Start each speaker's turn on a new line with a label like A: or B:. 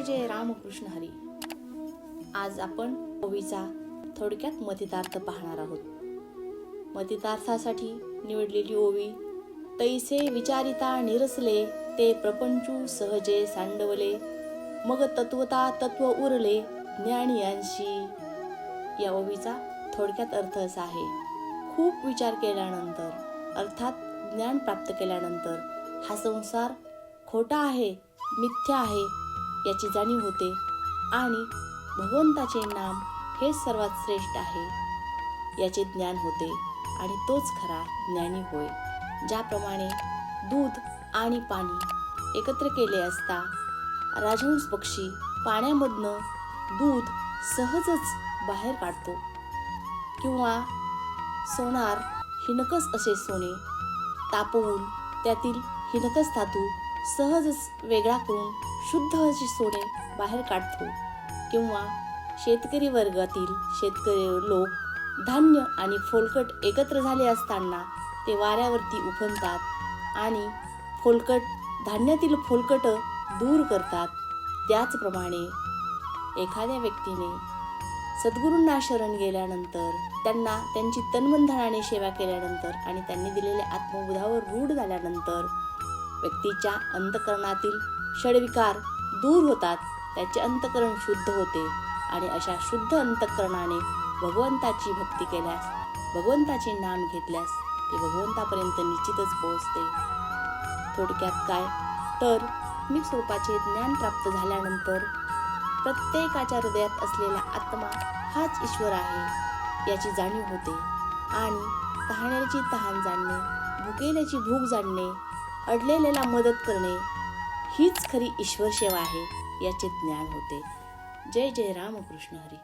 A: जय रामकृष्ण हरी. आज आपण ओवीचा थोडक्यात मतितार्थ पाहणार आहोत. मतितार्थासाठी निवडलेली ओवी तैसे विचारिता निरसले ते प्रपंचू सहजे सांडवले मग तत्वता तत्व उरले ज्ञानियांशी. या ओवीचा थोडक्यात अर्थ असा आहे खूप विचार केल्यानंतर अर्थात ज्ञान प्राप्त केल्यानंतर हा संसार खोटा आहे मिथ्या आहे याची जाणीव होते. आणि भगवंताचे नाम हे सर्वात श्रेष्ठ आहे. याचे ज्ञान होते आणि तोच खरा ज्ञानी होय. ज्याप्रमाणे दूध आणि पाणी एकत्र केले असता राजहंस पक्षी पाण्यामधनं दूध सहजच बाहेर काढतो. किंवा सोनार हिनकस असे सोने तापवून त्यातील हिनकस धातू सहजच वेगळा करून शुद्ध अशी सोने बाहेर काढतो. किंवा शेतकरी वर्गातील शेतकरी लोक धान्य आणि फोलकट एकत्र झाले असताना ते वाऱ्यावरती उफणतात आणि फोलकट धान्यातील फोलकट दूर करतात. त्याचप्रमाणे एखाद्या व्यक्तीने सद्गुरूंना शरण गेल्यानंतर त्यांना त्यांची तन्मनधनाने सेवा केल्यानंतर आणि त्यांनी दिलेल्या आत्मबोधावर रूढ झाल्यानंतर व्यक्तीच्या अंतकरणातील षडविकार दूर होतात त्याचे अंतकरण शुद्ध होते. आणि अशा शुद्ध अंतकरणाने भगवंताची भक्ती केल्यास भगवंताचे नाम घेतल्यास ते भगवंतापर्यंत निश्चितच पोहोचते. थोडक्यात काय? तर मी स्वरूपाचे ज्ञान प्राप्त झाल्यानंतर प्रत्येकाच्या हृदयात असलेला आत्मा हाच ईश्वर आहे याची जाणीव होते. आणि तहाण्याची तहान जाणणे भुकेल्याची भूक जाणणे अडलेल्याला मदत करणे हीच खरी ईश्वर सेवा आहे याचे ज्ञान होते. जय जय रामकृष्ण हरी.